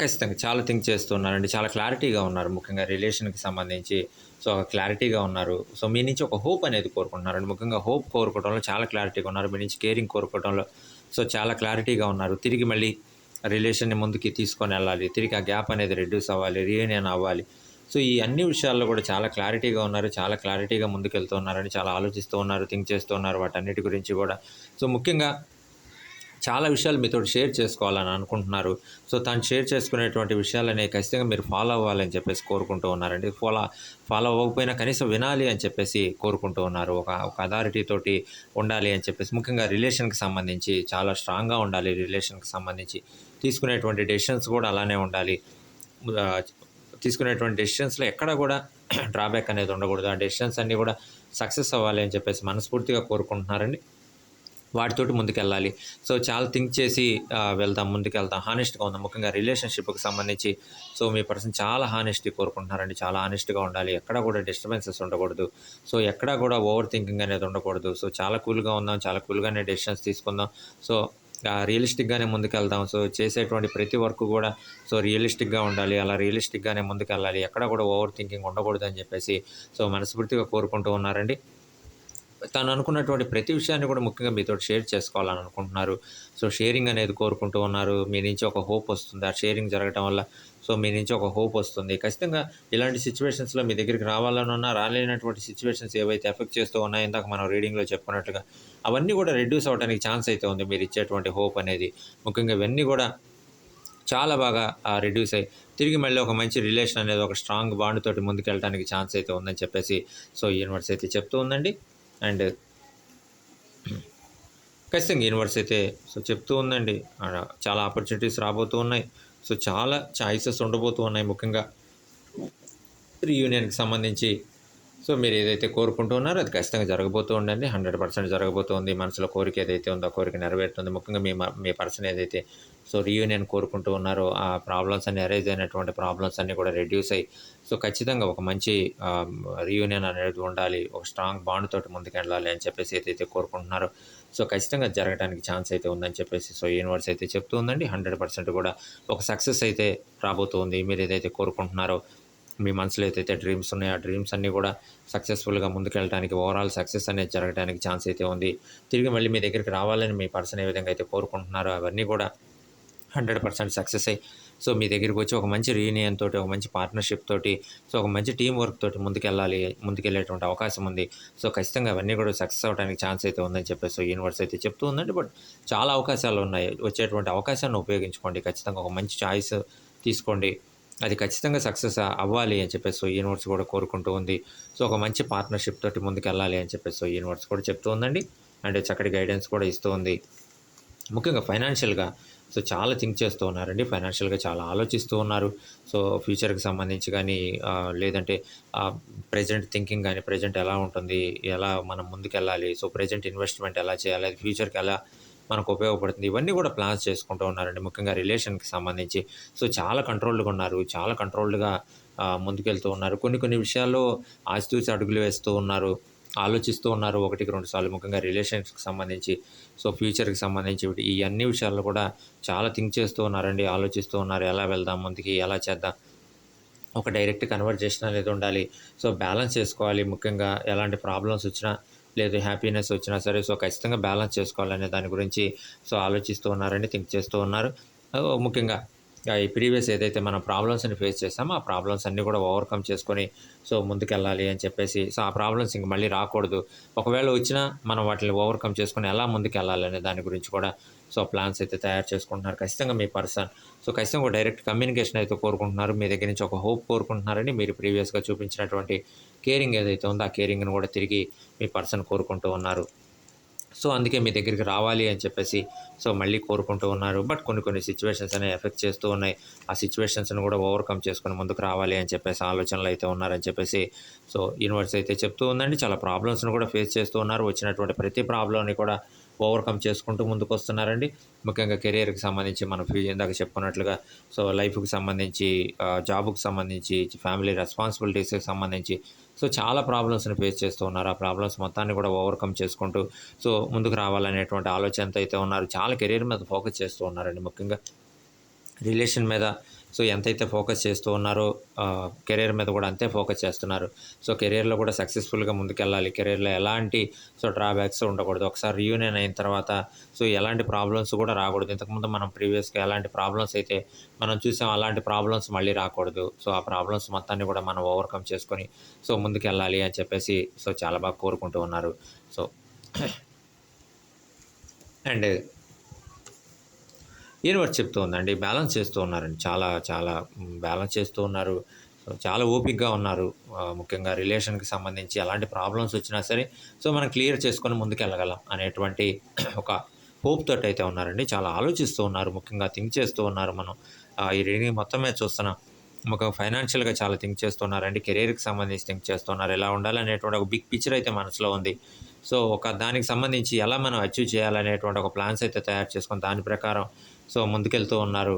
Speaker 1: ఖచ్చితంగా చాలా థింక్ చేస్తున్నారండి చాలా క్లారిటీగా ఉన్నారు. ముఖ్యంగా రిలేషన్కి సంబంధించి సో ఒక క్లారిటీగా ఉన్నారు. సో మీ నుంచి ఒక హోప్ అనేది కోరుకుంటున్నారండి. ముఖ్యంగా హోప్ కోరుకోవడంలో చాలా క్లారిటీగా ఉన్నారు. మీ నుంచి కేరింగ్ కోరుకోవడంలో సో చాలా క్లారిటీగా ఉన్నారు. తిరిగి మళ్ళీ రిలేషన్ని ముందుకి తీసుకొని వెళ్ళాలి. తిరిగి ఆ గ్యాప్ అనేది రెడ్యూస్ అవ్వాలి రీయూనియన్ అవ్వాలి. సో ఈ అన్ని విషయాల్లో కూడా చాలా క్లారిటీగా ఉన్నారు చాలా క్లారిటీగా ముందుకెళ్తూ ఉన్నారని చాలా ఆలోచిస్తూ ఉన్నారు థింక్ చేస్తూ ఉన్నారు వాటన్నిటి గురించి కూడా. సో ముఖ్యంగా చాలా విషయాలు మీతో షేర్ చేసుకోవాలని అనుకుంటున్నారు. సో తను షేర్ చేసుకునేటువంటి విషయాలని ఖచ్చితంగా మీరు ఫాలో అవ్వాలని చెప్పేసి కోరుకుంటూ ఉన్నారండి. ఫాలో ఫాలో అవ్వకపోయినా కనీసం వినాలి అని చెప్పేసి కోరుకుంటూ ఉన్నారు. ఒక ఒక అథారిటీ తోటి ఉండాలి అని చెప్పేసి ముఖ్యంగా రిలేషన్కి సంబంధించి చాలా స్ట్రాంగ్గా ఉండాలి రిలేషన్కి సంబంధించి. తీసుకునేటువంటి డెసిషన్స్ కూడా అలానే ఉండాలి. తీసుకునేటువంటి డెసిషన్స్లో ఎక్కడ కూడా డ్రాబ్యాక్ అనేది ఉండకూడదు. ఆ డెసిషన్స్ అన్నీ కూడా సక్సెస్ అవ్వాలి అని చెప్పేసి మనస్ఫూర్తిగా కోరుకుంటున్నారండి. వాటితోటి ముందుకెళ్ళాలి. సో చాలా థింక్ చేసి వెళ్దాం ముందుకెళ్తాం హానెస్ట్గా ఉందాం? ముఖ్యంగా రిలేషన్షిప్కి సంబంధించి. సో మీ పర్సన్ చాలా హానెస్టీ కోరుకుంటున్నారండి. చాలా హానెస్ట్గా ఉండాలి. ఎక్కడ కూడా డిస్టర్బెన్సెస్ ఉండకూడదు. సో ఎక్కడ కూడా ఓవర్ థింకింగ్ అనేది ఉండకూడదు. సో చాలా కూల్గా ఉందాం చాలా కూల్గానే డెసిషన్స్ తీసుకుందాం. సో రియలిస్టిక్గానే ముందుకెళ్దాం. సో చేసేటువంటి ప్రతి వర్క్ కూడా సో రియలిస్టిక్గా ఉండాలి. అలా రియలిస్టిక్గానే ముందుకెళ్ళాలి. ఎక్కడ కూడా ఓవర్ థింకింగ్ ఉండకూడదు అని చెప్పేసి సో మనస్ఫూర్తిగా కోరుకుంటూ ఉన్నారండి. తను అనుకున్నటువంటి ప్రతి విషయాన్ని కూడా ముఖ్యంగా మీతో షేర్ చేసుకోవాలని అనుకుంటున్నారు. సో షేరింగ్ అనేది కోరుకుంటూ ఉన్నారు. మీ నుంచి ఒక హోప్ వస్తుంది. ఆ షేరింగ్ జరగడం వల్ల సో మీ నుంచి ఒక హోప్ వస్తుంది. ఖచ్చితంగా ఇలాంటి సిచ్యువేషన్స్లో మీ దగ్గరికి రావాలనున్నా రాలేనటువంటి సిచ్యువేషన్స్ ఏవైతే ఎఫెక్ట్ చేస్తూ ఉన్నాయో ఇందాక మనం రీడింగ్లో చెప్పుకున్నట్టుగా అవన్నీ కూడా రెడ్యూస్ అవ్వడానికి ఛాన్స్ అయితే ఉంది మీరు ఇచ్చేటువంటి హోప్ అనేది. ముఖ్యంగా ఇవన్నీ కూడా చాలా బాగా రెడ్యూస్ అయ్యి తిరిగి మళ్ళీ ఒక మంచి రిలేషన్ అనేది ఒక స్ట్రాంగ్ బాండ్ తోటి ముందుకెళ్ళడానికి ఛాన్స్ అయితే ఉందని చెప్పేసి సో యూనివర్స్ అయితే చెప్తూ ఉందండి. అండ్ ఖచ్చితంగా యూనివర్స్ అయితే సో చెప్తూ ఉందండి. చాలా ఆపర్చునిటీస్ రాబోతూ ఉన్నాయి. సో చాలా ఛాయిసెస్ ఉండబోతూ ఉన్నాయి ముఖ్యంగా. రీయూనియన్కి సంబంధించి సో మీరు ఏదైతే కోరుకుంటూ ఉన్నారో అది ఖచ్చితంగా జరగబోతూ ఉండండి. హండ్రెడ్ పర్సెంట్ జరగబోతుంది. మనసులో కోరిక ఏదైతే ఉందో కోరిక నెరవేరుతుంది. ముఖ్యంగా మీ మ- మీ పర్సన్ ఏదైతే సో రీయూనియన్ కోరుకుంటూ ఉన్నారో ఆ ప్రాబ్లమ్స్ అన్ని అరేజ్ అయినటువంటి ప్రాబ్లమ్స్ అన్నీ కూడా రెడ్యూస్ అయ్యి సో ఖచ్చితంగా ఒక మంచి రీయూనియన్ అనేది ఉండాలి. ఒక స్ట్రాంగ్ బాండ్ తోటి ముందుకెళ్ళాలి అని చెప్పేసి ఏదైతే కోరుకుంటున్నారో సో ఖచ్చితంగా జరగడానికి ఛాన్స్ అయితే ఉందని చెప్పేసి సో యూనివర్స్ అయితే చెప్తూ ఉందండి. హండ్రెడ్ పర్సెంట్ కూడా ఒక సక్సెస్ అయితే రాబోతుంది. మీరు ఏదైతే కోరుకుంటున్నారో మీ మనసులో ఏదైతే డ్రీమ్స్ ఉన్నాయో ఆ డ్రీమ్స్ అన్నీ కూడా సక్సెస్ఫుల్గా ముందుకెళ్ళడానికి ఓవరాల్ సక్సెస్ అనేది జరగడానికి ఛాన్స్ అయితే ఉంది. తిరిగి మళ్ళీ మీ దగ్గరికి రావాలని మీ పర్సన్ ఏ విధంగా అయితే కోరుకుంటున్నారో అవన్నీ కూడా హండ్రెడ్ పర్సెంట్ సక్సెస్ అయ్యి సో మీ దగ్గరికి వచ్చి ఒక మంచి రీయూనియన్ తోటి ఒక మంచి పార్ట్నర్షిప్ తోటి సో ఒక మంచి టీం వర్క్ తోటి ముందుకెళ్ళాలి ముందుకెళ్ళేటువంటి అవకాశం ఉంది. సో ఖచ్చితంగా అవన్నీ కూడా సక్సెస్ అవడానికి ఛాన్స్ అయితే ఉందని చెప్పేసి సో యూనివర్స్ అయితే చెప్తూ ఉందండి. బట్ చాలా అవకాశాలు ఉన్నాయి. వచ్చేటువంటి అవకాశాన్ని ఉపయోగించుకోండి. ఖచ్చితంగా ఒక మంచి చాయిస్ తీసుకోండి. అది ఖచ్చితంగా సక్సెస్ అవ్వాలి అని చెప్పేసి సో యూనివర్స్ కూడా కోరుకుంటూ ఉంది. సో ఒక మంచి పార్ట్నర్షిప్ తోటి ముందుకు వెళ్ళాలి అని చెప్పేసి సో యూనివర్స్ కూడా చెప్తూ ఉందండి. అండ్ చక్కటి గైడెన్స్ కూడా ఇస్తూ ఉంది. ముఖ్యంగా ఫైనాన్షియల్గా సో చాలా థింక్ చేస్తూ ఉన్నారండి. ఫైనాన్షియల్గా చాలా ఆలోచిస్తూ ఉన్నారు. సో ఫ్యూచర్కి సంబంధించి కానీ లేదంటే ప్రజెంట్ థింకింగ్ కానీ ప్రజెంట్ ఎలా ఉంటుంది ఎలా మనం ముందుకెళ్ళాలి సో ప్రజెంట్ ఇన్వెస్ట్మెంట్ ఎలా చేయాలి ఫ్యూచర్కి ఎలా మనకు ఉపయోగపడుతుంది. ఇవన్నీ కూడా ప్లాన్స్ చేసుకుంటూ ఉన్నారండి. ముఖ్యంగా రిలేషన్కి సంబంధించి. సో చాలా కంట్రోల్డ్గా ఉన్నారు. చాలా కంట్రోల్డ్గా ముందుకెళ్తూ ఉన్నారు. కొన్ని కొన్ని విషయాల్లో ఆచితూచి అడుగులు వేస్తూ ఉన్నారు. ఆలోచిస్తూ ఉన్నారు ఒకటికి రెండు సార్లు. ముఖ్యంగా రిలేషన్స్కి సంబంధించి సో ఫ్యూచర్కి సంబంధించి ఈ అన్ని విషయాల్లో కూడా చాలా థింక్ చేస్తూ ఉన్నారండి. ఆలోచిస్తూ ఉన్నారు. ఎలా వెళ్దాం ముందుకి? ఎలా చేద్దాం? ఒక డైరెక్ట్ కన్వర్జేషన్ అనేది ఉండాలి. సో బ్యాలెన్స్ చేసుకోవాలి. ముఖ్యంగా ఎలాంటి ప్రాబ్లమ్స్ వచ్చినా లేదు హ్యాపీనెస్ వచ్చినా సరే సో ఖచ్చితంగా బ్యాలెన్స్ చేసుకోవాలనే దాని గురించి సో ఆలోచిస్తూ ఉన్నారండి థింక్ చేస్తూ ఉన్నారు. ముఖ్యంగా ఈ ప్రీవియస్ ఏదైతే మనం ప్రాబ్లమ్స్ని ఫేస్ చేస్తామో ఆ ప్రాబ్లమ్స్ అన్నీ కూడా ఓవర్కమ్ చేసుకొని సో ముందుకెళ్ళాలి అని చెప్పేసి సో ఆ ప్రాబ్లమ్స్ ఇంక మళ్ళీ రాకూడదు. ఒకవేళ వచ్చినా మనం వాటిని ఓవర్కమ్ చేసుకొని ఎలా ముందుకెళ్ళాలి అనే దాని గురించి కూడా సో ప్లాన్స్ అయితే తయారు చేసుకుంటున్నారు. ఖచ్చితంగా మీ పర్సన్. సో ఖచ్చితంగా ఒక డైరెక్ట్ కమ్యూనికేషన్ అయితే కోరుకుంటున్నారు. మీ దగ్గర నుంచి ఒక హోప్ కోరుకుంటున్నారని మీరు ప్రీవియస్గా చూపించినటువంటి కేరింగ్ ఏదైతే ఉందో ఆ కేరింగ్ను కూడా తిరిగి మీ పర్సన్ కోరుకుంటూ ఉన్నారు. సో అందుకే మీ దగ్గరికి రావాలి అని చెప్పేసి సో మళ్ళీ కోరుకుంటూ ఉన్నారు. బట్ కొన్ని కొన్ని సిచ్యువేషన్స్ అనేవి ఎఫెక్ట్ చేస్తూ ఉన్నాయి. ఆ సిచ్యువేషన్స్ని కూడా ఓవర్కమ్ చేసుకొని ముందుకు రావాలి అని చెప్పేసి ఆలోచనలు అయితే ఉన్నారని చెప్పేసి సో యూనివర్స్ అయితే చెప్తూ ఉందండి. చాలా ప్రాబ్లమ్స్ని కూడా ఫేస్ చేస్తూ ఉన్నారు. వచ్చినటువంటి ప్రతి ప్రాబ్లమ్ని కూడా ఓవర్కమ్ చేసుకుంటూ ముందుకు వస్తున్నారండి ముఖ్యంగా కెరియర్కి సంబంధించి మనం ఫ్యూజ్ ఇందాక చెప్పుకున్నట్లుగా సో లైఫ్కి సంబంధించి ఆ, జాబ్కి సంబంధించి ఫ్యామిలీ రెస్పాన్సిబిలిటీస్కి సంబంధించి సో చాలా ప్రాబ్లమ్స్ని ఫేస్ చేస్తూ ఉన్నారు. ఆ ప్రాబ్లమ్స్ మొత్తాన్ని కూడా ఓవర్కమ్ చేసుకుంటూ సో ముందుకు రావాలనేటువంటి ఆలోచనతో అయితే ఉన్నారు. చాలా కెరీర్ మీద ఫోకస్ చేస్తూ ఉన్నారండి. ముఖ్యంగా రిలేషన్ మీద సో ఎంతైతే ఫోకస్ చేస్తూ ఉన్నారో కెరీర్ మీద కూడా అంతే ఫోకస్ చేస్తున్నారు. సో కెరీర్లో కూడా సక్సెస్ఫుల్గా ముందుకెళ్ళాలి. కెరీర్లో ఎలాంటి సో డ్రాబ్యాక్స్ ఉండకూడదు. ఒకసారి రీయూనియన్ అయిన తర్వాత సో ఎలాంటి ప్రాబ్లమ్స్ కూడా రాకూడదు. ఇంతకుముందు మనం ప్రీవియస్గా ఎలాంటి ప్రాబ్లమ్స్ అయితే మనం చూసాం అలాంటి ప్రాబ్లమ్స్ మళ్ళీ రాకూడదు. సో ఆ ప్రాబ్లమ్స్ మొత్తాన్ని కూడా మనం ఓవర్కమ్ చేసుకొని సో ముందుకెళ్ళాలి అని చెప్పేసి సో చాలా బాగా కోరుకుంటూ ఉన్నారు. సో అండ్ యూనివర్స్ చెప్తూ ఉందండి. బ్యాలెన్స్ చేస్తూ ఉన్నారండి. చాలా చాలా బ్యాలెన్స్ చేస్తూ ఉన్నారు. చాలా ఓపిక్గా ఉన్నారు. ముఖ్యంగా రిలేషన్కి సంబంధించి ఎలాంటి ప్రాబ్లమ్స్ వచ్చినా సరే సో మనం క్లియర్ చేసుకొని ముందుకు వెళ్ళగలం అనేటువంటి ఒక హోప్ తోటి అయితే ఉన్నారండి. చాలా ఆలోచిస్తూ ఉన్నారు. ముఖ్యంగా థింక్ చేస్తూ ఉన్నారు మనం. ఈ రీడింగ్ మొత్తం మీద చూస్తున్నాం ముఖ్యంగా ఫైనాన్షియల్గా చాలా థింక్ చేస్తున్నారండి కెరీర్కి సంబంధించి థింక్ చేస్తున్నారు ఎలా ఉండాలనేటువంటి ఒక బిగ్ పిక్చర్ అయితే మనసులో ఉంది. సో ఒక దానికి సంబంధించి ఎలా మనం అచీవ్ చేయాలనేటువంటి ఒక ప్లాన్స్ అయితే తయారు చేసుకొని దాని ప్రకారం సో ముందుకెళ్తూ ఉన్నారు.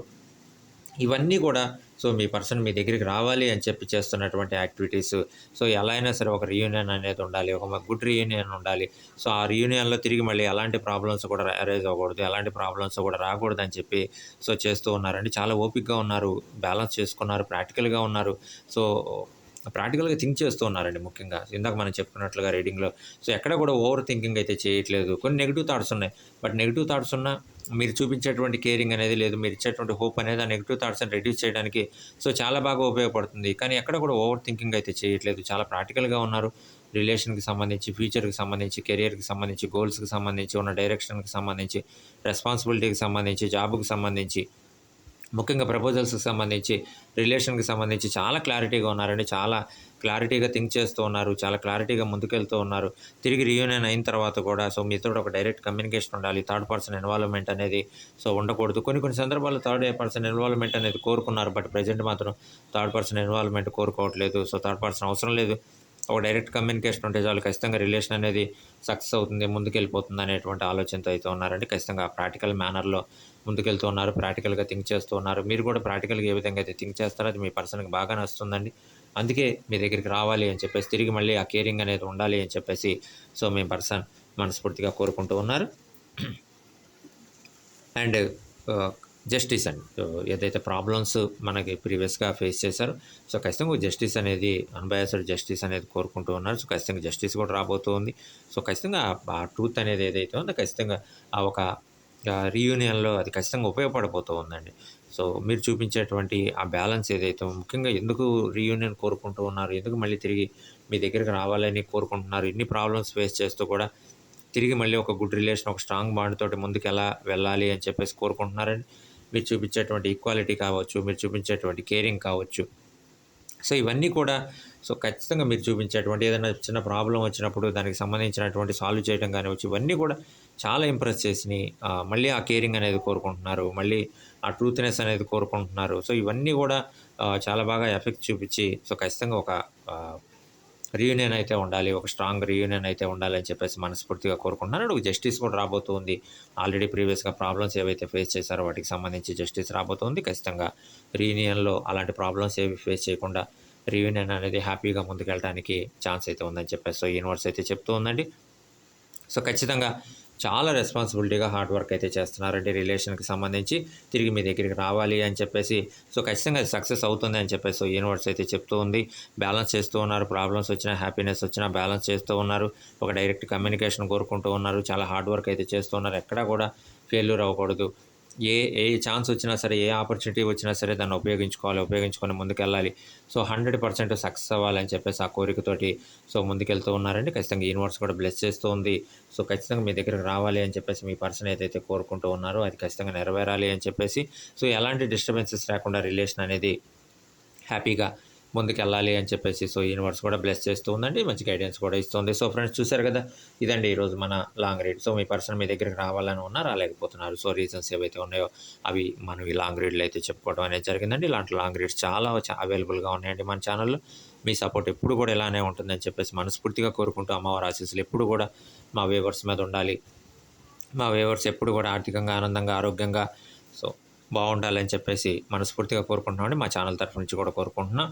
Speaker 1: ఇవన్నీ కూడా సో మీ పర్సన్ మీ దగ్గరికి రావాలి అని చెప్పి చేస్తున్నటువంటి యాక్టివిటీస్. సో ఎలా అయినా సరే ఒక రీయూనియన్ అనేది ఉండాలి ఒక గుడ్ రీయూనియన్ ఉండాలి. సో ఆ రీయూనియన్లో తిరిగి మళ్ళీ ఎలాంటి ప్రాబ్లమ్స్ కూడా అరేజ్ అవ్వకూడదు ఎలాంటి ప్రాబ్లమ్స్ కూడా రాకూడదు అని చెప్పి సో చేస్తూ ఉన్నారండి. చాలా ఓపిక్గా ఉన్నారు బ్యాలెన్స్ చేసుకున్నారు ప్రాక్టికల్గా ఉన్నారు. సో ప్రాక్టికల్గా థింక్ చేస్తూ ఉన్నారండి ముఖ్యంగా. ఇందాక మనం చెప్పుకున్నట్లుగా రీడింగ్లో. సో ఎక్కడ కూడా ఓవర్ థింకింగ్ అయితే చేయట్లేదు. కొన్ని నెగిటివ్ థాట్స్ ఉన్నాయి. బట్ నెగిటివ్ థాట్స్ ఉన్నా మీరు చూపించేటువంటి కేరింగ్ అనేది లేదు. మీరు ఇచ్చేటువంటి హోప్ అనేది ఆ నెగిటివ్ థాట్స్ని రెడ్యూస్ చేయడానికి సో చాలా బాగా ఉపయోగపడుతుంది. కానీ ఎక్కడ కూడా ఓవర్ థింకింగ్ అయితే చేయట్లేదు. చాలా ప్రాక్టికల్గా ఉన్నారు. రిలేషన్కి సంబంధించి ఫ్యూచర్కి సంబంధించి కెరియర్కి సంబంధించి గోల్స్కి సంబంధించి ఉన్న డైరెక్షన్కి సంబంధించి రెస్పాన్సిబిలిటీకి సంబంధించి జాబ్కి సంబంధించి ముఖ్యంగా ప్రపోజల్స్కి సంబంధించి రిలేషన్కి సంబంధించి చాలా క్లారిటీగా ఉన్నారండి. చాలా క్లారిటీగా థింక్ చేస్తూ ఉన్నారు. చాలా క్లారిటీగా ముందుకెళ్తూ ఉన్నారు. తిరిగి రీయూనియన్ అయిన తర్వాత కూడా సో మీతో ఒక డైరెక్ట్ కమ్యూనికేషన్ ఉండాలి. థర్డ్ పర్సన్ ఇన్వాల్వ్మెంట్ అనేది సో ఉండకూడదు. కొన్ని కొన్ని సందర్భాల్లో థర్డ్ పర్సన్ ఇన్వాల్వ్మెంట్ అనేది కోరుకున్నారు. బట్ ప్రజెంట్ మాత్రం థర్డ్ పర్సన్ ఇన్వాల్వ్మెంట్ కోరుకోవట్లేదు. సో థర్డ్ పర్సన్ అవసరం లేదు. ఒక డైరెక్ట్ కమ్యూనికేషన్ ఉంటే చాలు ఖచ్చితంగా రిలేషన్ అనేది సక్సెస్ అవుతుంది ముందుకెళ్ళిపోతుంది అనేటువంటి ఆలోచనతో అయితే ఉన్నారండి. ఖచ్చితంగా ప్రాక్టికల్ మేనర్లో ముందుకెళ్తూ ఉన్నారు ప్రాక్టికల్గా థింక్ చేస్తూ ఉన్నారు. మీరు కూడా ప్రాక్టికల్గా ఏ విధంగా అయితే థింక్ చేస్తారో అది మీ పర్సన్కి బాగా నచ్చుతుందండి. అందుకే మీ దగ్గరికి రావాలి అని చెప్పేసి తిరిగి మళ్ళీ ఆ కేరింగ్ అనేది ఉండాలి అని చెప్పేసి సో మీ పర్సన్ మనస్ఫూర్తిగా కోరుకుంటూ ఉన్నారు. అండ్ జస్టిస్ అండి. సో ఏదైతే ప్రాబ్లమ్స్ మనకి ప్రీవియస్గా ఫేస్ చేశారో సో ఖచ్చితంగా జస్టిస్ అనేది అన్బయాసడ్ జస్టిస్ అనేది కోరుకుంటూ ఉన్నారు. సో ఖచ్చితంగా జస్టిస్ కూడా రాబోతుంది. సో ఖచ్చితంగా ఆ ట్రూత్ అనేది ఏదైతే ఉందో ఖచ్చితంగా ఆ ఒక రీయూనియన్లో అది ఖచ్చితంగా ఉపయోగపడబోతూ ఉందండి సో మీరు చూపించేటువంటి ఆ బ్యాలెన్స్ ఏదైతే ముఖ్యంగా ఎందుకు రీయూనియన్ కోరుకుంటూ ఉన్నారు ఎందుకు మళ్ళీ తిరిగి మీ దగ్గరికి రావాలని కోరుకుంటున్నారు ఇన్ని ప్రాబ్లమ్స్ ఫేస్ చేస్తూ కూడా తిరిగి మళ్ళీ ఒక గుడ్ రిలేషన్ ఒక స్ట్రాంగ్ బాండ్ తోటి ముందుకు ఎలా వెళ్ళాలి అని చెప్పేసి కోరుకుంటున్నారండి. మీరు చూపించేటువంటి ఈక్వాలిటీ కావచ్చు మీరు చూపించేటువంటి కేరింగ్ కావచ్చు. సో ఇవన్నీ కూడా సో ఖచ్చితంగా మీరు చూపించేటువంటి ఏదైనా చిన్న ప్రాబ్లం వచ్చినప్పుడు దానికి సంబంధించినటువంటి సాల్వ్ చేయడం కానివచ్చు ఇవన్నీ కూడా చాలా ఇంప్రెస్ చేసినాయి. మళ్ళీ ఆ కేరింగ్ అనేది కోరుకుంటున్నారు. మళ్ళీ ఆ ట్రూత్నెస్ అనేది కోరుకుంటున్నారు. సో ఇవన్నీ కూడా చాలా బాగా ఎఫెక్ట్ చూపించి సో ఖచ్చితంగా ఒక రీయూనియన్ అయితే ఉండాలి ఒక స్ట్రాంగ్ రీయూనియన్ అయితే ఉండాలి అని చెప్పేసి మనస్ఫూర్తిగా కోరుకుంటున్నాను. ఒక జస్టిస్ కూడా రాబోతుంది. ఆల్రెడీ ప్రీవియస్గా ప్రాబ్లమ్స్ ఏవైతే ఫేస్ చేశారో వాటికి సంబంధించి జస్టిస్ రాబోతుంది. ఖచ్చితంగా రీయూనియన్లో అలాంటి ప్రాబ్లమ్స్ ఏవి ఫేస్ చేయకుండా రీయూనియన్ అనేది హ్యాపీగా ముందుకెళ్ళడానికి ఛాన్స్ అయితే ఉందని చెప్పేసి సో యూనివర్స్ అయితే చెప్తూ ఉందండి. సో ఖచ్చితంగా చాలా రెస్పాన్సిబిలిటీగా హార్డ్ వర్క్ అయితే చేస్తున్నారండి రిలేషన్కి సంబంధించి. తిరిగి మీ దగ్గరికి రావాలి అని చెప్పేసి సో ఖచ్చితంగా అది సక్సెస్ అవుతుంది అని చెప్పేసి సో యూనివర్స్ అయితే చెప్తూ ఉంది. బ్యాలెన్స్ చేస్తూ ఉన్నారు. ప్రాబ్లమ్స్ వచ్చినా హ్యాపీనెస్ వచ్చినా బ్యాలెన్స్ చేస్తూ ఉన్నారు. ఒక డైరెక్ట్ కమ్యూనికేషన్ కోరుకుంటూ ఉన్నారు. చాలా హార్డ్ వర్క్ అయితే చేస్తూ ఉన్నారు. ఎక్కడా కూడా ఫెయిల్యూర్ అవ్వకూడదు. ఏ ఏ ఛాన్స్ వచ్చినా సరే ఏ ఆపర్చునిటీ వచ్చినా సరే దాన్ని ఉపయోగించుకోవాలి ఉపయోగించుకొని ముందుకెళ్ళాలి. సో హండ్రెడ్ పర్సెంట్ సక్సెస్ అవ్వాలని చెప్పేసి ఆ కోరికతోటి సో ముందుకెళ్తూ ఉన్నారండి. ఖచ్చితంగా యూనివర్స్ కూడా బ్లెస్ చేస్తూ ఉంది. సో ఖచ్చితంగా మీ దగ్గరకు రావాలి అని చెప్పేసి మీ పర్సన్ ఏదైతే కోరుకుంటూ ఉన్నారో అది ఖచ్చితంగా నెరవేరాలి అని చెప్పేసి. సో ఎలాంటి డిస్టర్బెన్సెస్ లేకుండా రిలేషన్ అనేది హ్యాపీగా ముందుకెళ్ళాలి అని చెప్పేసి సో యూనివర్స్ కూడా బ్లెస్ చేస్తూ ఉందండి. మంచి గైడెన్స్ కూడా ఇస్తుంది. సో ఫ్రెండ్స్ చూశారు కదా ఇదండి ఈరోజు మన లాంగ్ రీడ్ సో మీ పర్సన్ మీ దగ్గరికి రావాలని ఉన్నా రాలేకపోతున్నారు. సో రీజన్స్ ఏవైతే ఉన్నాయో అవి మనం ఈ లాంగ్ రీడ్లు అయితే చెప్పుకోవడం అనేది జరిగిందండి. ఇలాంటి లాంగ్ రీడ్స్ చాలా అవైలబుల్గా ఉన్నాయండి మన ఛానల్లో మీ సపోర్ట్ ఎప్పుడు కూడా ఇలానే ఉంటుందని చెప్పేసి మనస్ఫూర్తిగా కోరుకుంటూ అమ్మవారి ఆశీస్సులు ఎప్పుడు కూడా మా వేవర్స్ మీద ఉండాలి. మా వేవర్స్ ఎప్పుడు కూడా ఆర్థికంగా ఆనందంగా ఆరోగ్యంగా సో బాగుండాలని చెప్పేసి మనస్ఫూర్తిగా కోరుకుంటున్నామండి. మా ఛానల్ తరఫు నుంచి కూడా కోరుకుంటున్నాం.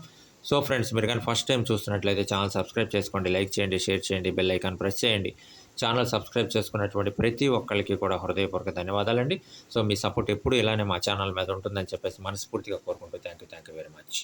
Speaker 1: సో ఫ్రెండ్స్ మీరు కానీ ఫస్ట్ టైం చూస్తున్నట్లయితే ఛానల్ సబ్స్క్రైబ్ చేసుకోండి లైక్ చేయండి షేర్ చేయండి బెల్ ఐకాన్ ప్రెస్ చేయండి. ఛానల్ సబ్స్క్రైబ్ చేసుకున్నటువంటి ప్రతి ఒక్కరికి కూడా హృదయపూర్వక ధన్యవాదాలండి. సో మీ సపోర్ట్ ఎప్పుడు ఇలానే మా ఛానల్ మీద ఉంటుందని చెప్పేసి మనస్ఫూర్తిగా కోరుకుంటూ thank you thank you very much.